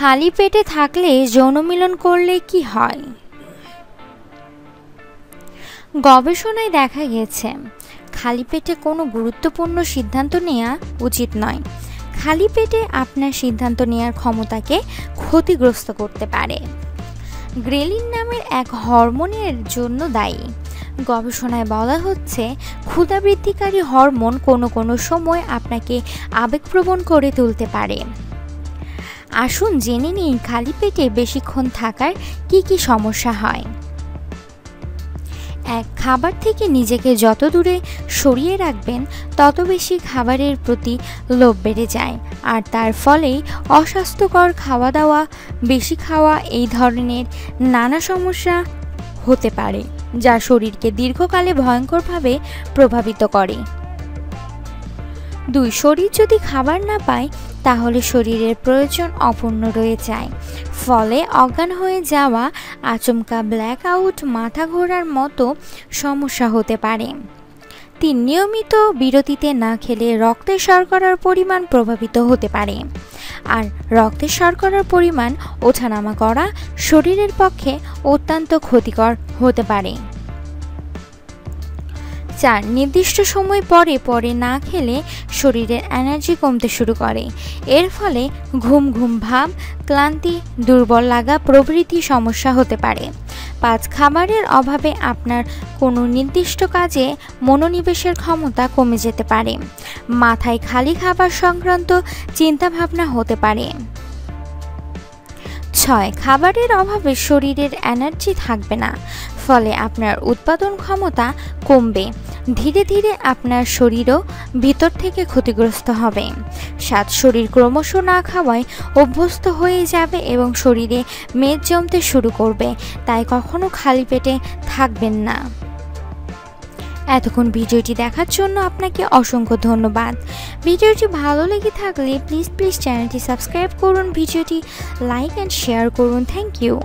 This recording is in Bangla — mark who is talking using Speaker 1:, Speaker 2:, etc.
Speaker 1: খালি পেটে থাকলে যৌনমিলন করলে কি হয়? গবেষণায় দেখা গেছে, খালি পেটে কোনো গুরুত্বপূর্ণ সিদ্ধান্ত নেওয়া উচিত নয়। খালি পেটে আপনার সিদ্ধান্ত নেওয়ার ক্ষমতাকে ক্ষতিগ্রস্ত করতে পারে। গ্রেলিন নামের এক হরমোনের জন্য দায়ী। গবেষণায় বলা হচ্ছে ক্ষুধা বৃদ্ধিকারী হরমোন কোনো কোনো সময় আপনাকে আবেগপ্রবণ করে তুলতে পারে। আসুন জেনে নিন খালি পেটে বেশিক্ষণ থাকার কি কি সমস্যা হয়। এক, খাবার থেকে নিজেকে যত দূরে সরিয়ে রাখবেন, তত বেশি খাবারের প্রতি লোভ বেড়ে যায়। আর তার ফলেই অস্বাস্থ্যকর খাওয়া দাওয়া বেশি খাওয়া এই ধরনের নানা সমস্যা হতে পারে, যা শরীরকে দীর্ঘকালে ভয়ঙ্করভাবে প্রভাবিত করে। দুই, শরীর যদি খাবার না পায় তাহলে শরীরের প্রয়োজন অপূর্ণ রয়ে যায়। ফলে অজ্ঞান হয়ে যাওয়া, আচমকা ব্ল্যাক আউট মাথা ঘোরার মতো সমস্যা হতে পারে। তিন নিয়মিত বিরতিতে না খেলে রক্তের শর্করার পরিমাণ প্রভাবিত হতে পারে। আর রক্তের শর্করার পরিমাণ ওঠানামা করা শরীরের পক্ষে অত্যন্ত ক্ষতিকর হতে পারে। চার নির্দিষ্ট সময় পরে পরে না খেলে শরীরের এনার্জি কমতে শুরু করে। এর ফলে ঘুম ঘুম ভাব, ক্লান্তি, দুর্বল লাগা প্রভৃতি সমস্যা হতে পারে। পাঁচ খাবারের অভাবে আপনার কোনো নির্দিষ্ট কাজে মনোনিবেশের ক্ষমতা কমে যেতে পারে। মাথায় খালি খাবার সংক্রান্ত চিন্তাভাবনা হতে পারে। ছয় খাবারের অভাবে শরীরের এনার্জি থাকবে না, ফলে আপনার উৎপাদন ক্ষমতা কমবে। ধীরে ধীরে আপনার শরীরও ভিতর থেকে ক্ষতিগ্রস্ত হবে। সাত শরীর ক্রমশ না খাওয়ায় অভ্যস্ত হয়ে যাবে এবং শরীরে মেদ জমতে শুরু করবে, তাই কখনো খালি পেটে থাকবেন না। এতক্ষণ ভিডিওটি দেখার জন্য আপনাকে অসংখ্য ধন্যবাদ। ভিডিওটি ভালো লেগে থাকলে প্লিজ প্লিজ চ্যানেলটি সাবস্ক্রাইব করুন, ভিডিওটি লাইক অ্যান্ড শেয়ার করুন। Thank you